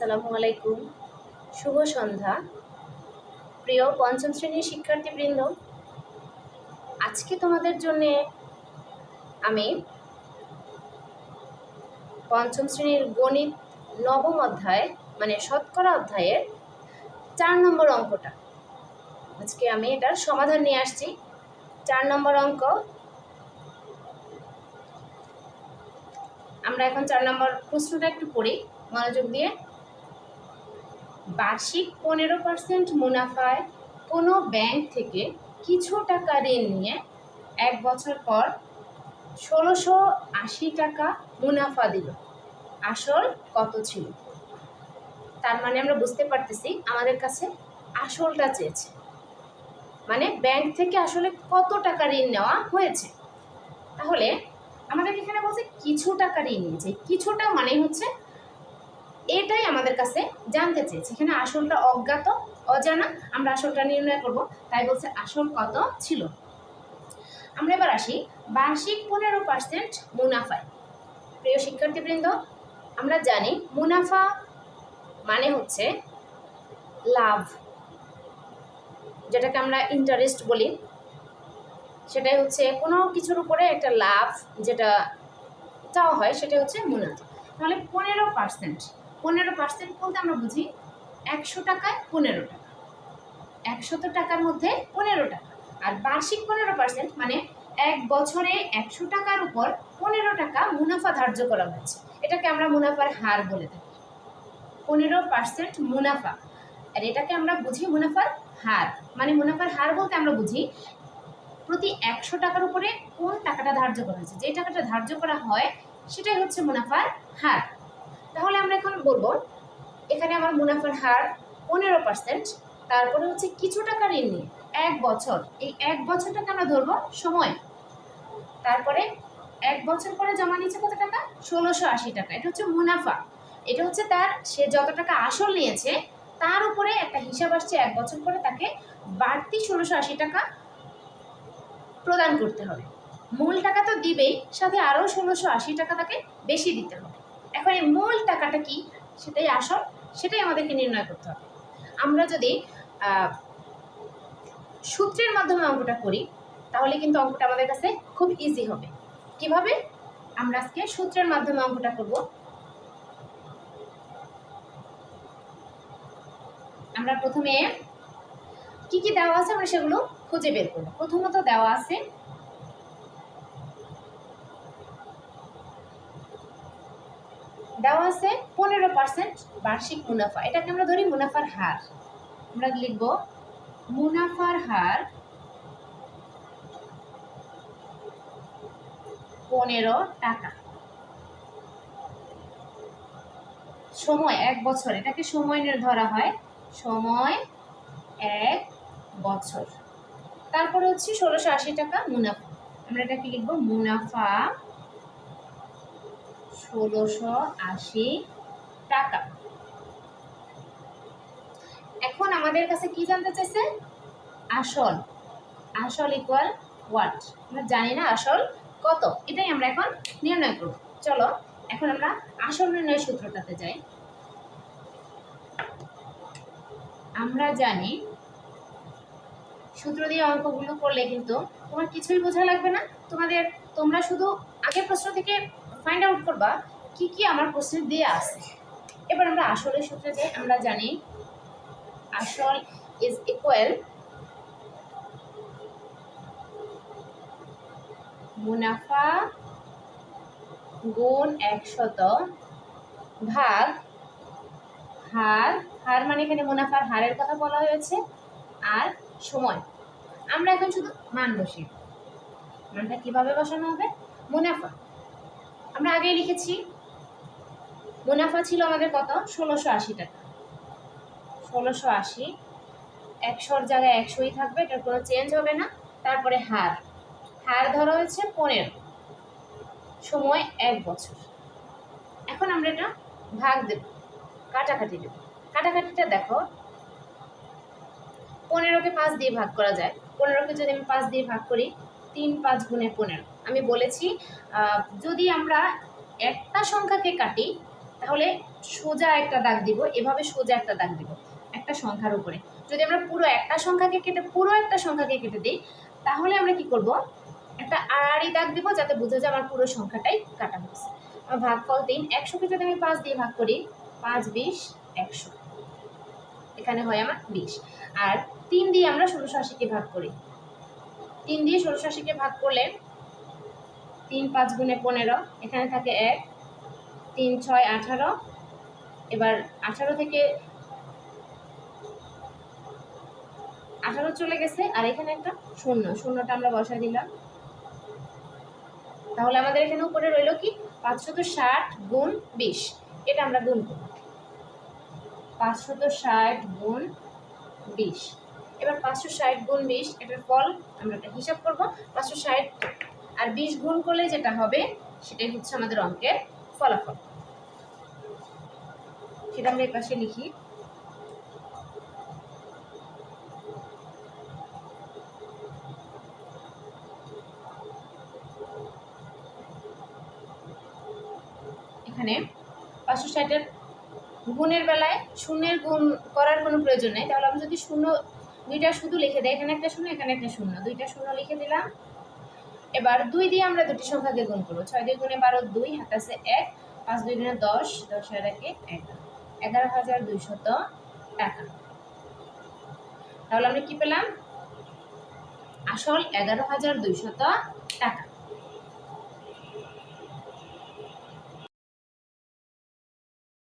আসসালামু আলাইকুম। শুভ সন্ধ্যা। প্রিয় পঞ্চম শ্রেণির শিক্ষার্থীবৃন্দ, আজকে তোমাদের জন্য আমি পঞ্চম শ্রেণির গণিত নবম অধ্যায় মানে শতকরা অধ্যায়ের চার নম্বর অঙ্কটা। আজকে আমি এটার সমাধান নিয়ে আসছি। চার নম্বর অঙ্ক। আমরা এখন চার নম্বর প্রশ্নটা একটু পড়ি, মনোযোগ দিয়ে। বার্ষিক পনেরো পার্সেন্ট মুনাফায় কোনো ব্যাংক থেকে কিছু টাকা ঋণ নিয়ে এক বছর পর ষোলোশো আশি টাকা মুনাফা দিল। আসল কত ছিল? তার মানে আমরা বুঝতে পারতেছি আমাদের কাছে আসলটা চেয়েছে। মানে ব্যাংক থেকে আসলে কত টাকা ঋণ নেওয়া হয়েছে? তাহলে আমাদের এখানে বলছে কিছু টাকা ঋণ নিয়েছে। কিছুটা মানে হচ্ছে এটাই আমাদের কাছে জানতে চেয়েছে। এখানে আসলটা অজ্ঞাত, অজানা, আমরা আসলটা নির্ণয় করব। তাই বলছে আসল কত ছিল। আমরা এবার আসি বার্ষিক পনেরো পার্সেন্ট মুনাফায় প্রিয় শিক্ষার্থীবৃন্দ, আমরা জানি মুনাফা মানে হচ্ছে লাভ, যেটাকে আমরা ইন্টারেস্ট বলি। সেটাই হচ্ছে কোনো কিছুর উপরে একটা লাভ যেটা চাওয়া হয় সেটা হচ্ছে মুনাফা। তাহলে পনেরো পার্সেন্ট পনেরো পার্সেন্ট বলতে আমরা বুঝি একশো টাকায় পনেরো টাকা। একশত টাকার মধ্যে পনেরো টাকা। আর বার্ষিক পনেরো পার্সেন্ট মানে এক বছরে একশো টাকার উপর পনেরো টাকা মুনাফা ধার্য করা হয়েছে। এটাকে আমরা মুনাফার হার বলে থাকি। পনেরো পার্সেন্ট মুনাফা। আর এটাকে আমরা বুঝি মুনাফার হার। মানে মুনাফার হার বলতে আমরা বুঝি প্রতি একশো টাকার উপরে কোন টাকাটা ধার্য করা হয়েছে। যে টাকাটা ধার্য করা হয়, সেটাই হচ্ছে মুনাফার হার। তাহলে আমরা এখন বলব, এখানে আমার মুনাফার হার পনেরো পার্সেন্ট তারপরে হচ্ছে কিছু টাকা ঋণ নিয়ে এক বছর, এই এক বছরটাকে আমরা ধরবো সময়। তারপরে এক বছর পরে জমা নিচ্ছে কত টাকা? ষোলোশো আশি টাকা, এটা হচ্ছে মুনাফা। এটা হচ্ছে তার, সে যত টাকা আসল নিয়েছে, তার উপরে একটা হিসাব আসছে এক বছর পরে তাকে বাড়তি ষোলোশো আশি টাকা প্রদান করতে হবে। মূল টাকা তো দিবেই, সাথে আরও ষোলোশো আশি টাকা তাকে বেশি দিতে হবে। এখন এই মূল টাকাটা কি? সেটাই আসল, সেটাই আমাদেরকে নির্ণয় করতে হবে। আমরা যদি সূত্রের মাধ্যমে অঙ্কটা করি, তাহলে কিন্তু অঙ্কটা আমাদের কাছে খুব ইজি হবে। কীভাবে? আমরা আজকে সূত্রের মাধ্যমে অঙ্কটা করব। আমরা প্রথমে কি কি দেওয়া আছে আমরা সেগুলো খুঁজে বের করব। প্রথমত দেওয়া আছে দেওয়া আছে পনেরো পার্সেন্ট বার্ষিক মুনাফা। এটাকে আমরা ধরি মুনাফার হার। আমরা লিখব মুনাফার হার পনেরো টাকা। সময় এক বছর, এটাকে সময় নিয়ে ধরা হয়। সময় এক বছর। তারপরে হচ্ছে ষোলোশো আশি টাকা মুনাফা। আমরা এটাকে লিখব মুনাফা ষোলোশো আশি টাকা। এখন আমাদের কাছে কি জানতে চাইছে? আসল। আসল ইকুয়াল ওয়াট আমরা জানি না আসল কত। এটাই আমরা এখন নির্ণয় করব। চলো, এখন আমরা আসল নির্ণয় সূত্রটাতে যাই। আমরা জানি সূত্র দিয়ে অঙ্কগুলো করলে কিন্তু তোমার কিছুই বোঝা লাগবে না। তোমাদের, তোমরা শুধু আগের প্রশ্ন থেকে ফাইন্ড আউট করবা কি কি আমার প্রশ্নে দিয়ে আছে। এবার আমরা আসলের সূত্রে যাই আমরা জানি আসল ইজ ইকুয়াল মুনাফা গুণ একশত ভাগ হার হার মানে এখানে মুনাফার হারের কথা বলা হয়েছে, আর সময়। আমরা এখন শুধু মান বসি মানটা কীভাবে বসানো হবে? মুনাফা। আমরা আগেই লিখেছি। মুনাফা ছিল আমাদের কত? ষোলোশো আশি টাকা। ষোলোশো আশি, একশোর জায়গায় একশোই থাকবে, এটার কোনো চেঞ্জ হবে না। তারপরে হার। হার ধরা হয়েছে পনেরো। সময় এক বছর। এখন আমরা এটা ভাগ দেব। কাটাকাটি দেব। কাটাকাটিটা দেখো। পনেরোকে পাঁচ দিয়ে ভাগ করা যায়। পনেরোকে যদি আমি পাঁচ দিয়ে ভাগ করি, তিন পাঁচ গুণে পনেরো। আমি বলেছি যদি আমরা একটা সংখ্যাকে কাটি, তাহলে সোজা একটা দাগ দিব, এভাবে সোজা একটা দাগ দিব, একটা সংখ্যার উপরে। যদি আমরা পুরো একটা সংখ্যাকে কেটে, পুরো একটা সংখ্যাকে কেটে দিই, তাহলে আমরা কি করব? একটা আড়াআড়ি দাগ দিব, যাতে বোঝা যায় আমার পুরো সংখ্যাটাই কাটা হয়েছে। আমার ভাগফল তিন, একশোকে যদি আমি পাঁচ দিয়ে ভাগ করি, পাঁচ, বিশ, একশো। এখানে হয় আমার বিশ। আর তিন দিয়ে আমরা ষোলোশো আশিকে ভাগ করি। তিন দিয়ে ষোলোশো আশিকে ভাগ করলে তিন পাঁচ গুণে পনেরো, এখানে থাকে এক, তিন ছয় আঠারো, এবার আঠারো থেকে আঠারো চলে গেছে, আর এখানে একটা শূন্য, শূন্যটা আমরা বসাই দিলাম। তাহলে আমাদের এখানে উপরে রইল কি? পাঁচশত ষাট গুণ বিশ, এটা আমরা গুণ করব। পাঁচশত ষাট গুণ বিশ, এবার পাঁচশো ষাট গুণ বিশ, এটার ফল আমরা একটা হিসাব করব। পাঁচশো ষাট আর বিশ গুণ করলে যেটা হবে, সেটাই হচ্ছে আমাদের অঙ্কের ফলাফল। সেটা আমরা এই পাশে লিখি। এখানে পাঁচশো ষাটের গুণের বেলায় শূন্যের গুণ করার কোনো প্রয়োজন নেই। তাহলে আমি যদি শূন্য, দুইটা শুধু লিখে দেয় এখানে একটা শূন্য, এখানে একটা শূন্য, দুইটা শূন্য লিখে দিলাম। এবার দুই দিয়ে আমরা দুটি সংখ্যাকে গুণ করব। ছয় দুই গুণে বারো দুই, হাত আছে এক। পাঁচ দুই গুণে দশ দশ হাজার একে এগারো। হাজার দুইশত টাকা তাহলে আমরা কি পেলাম? আসল এগারো হাজার দুইশত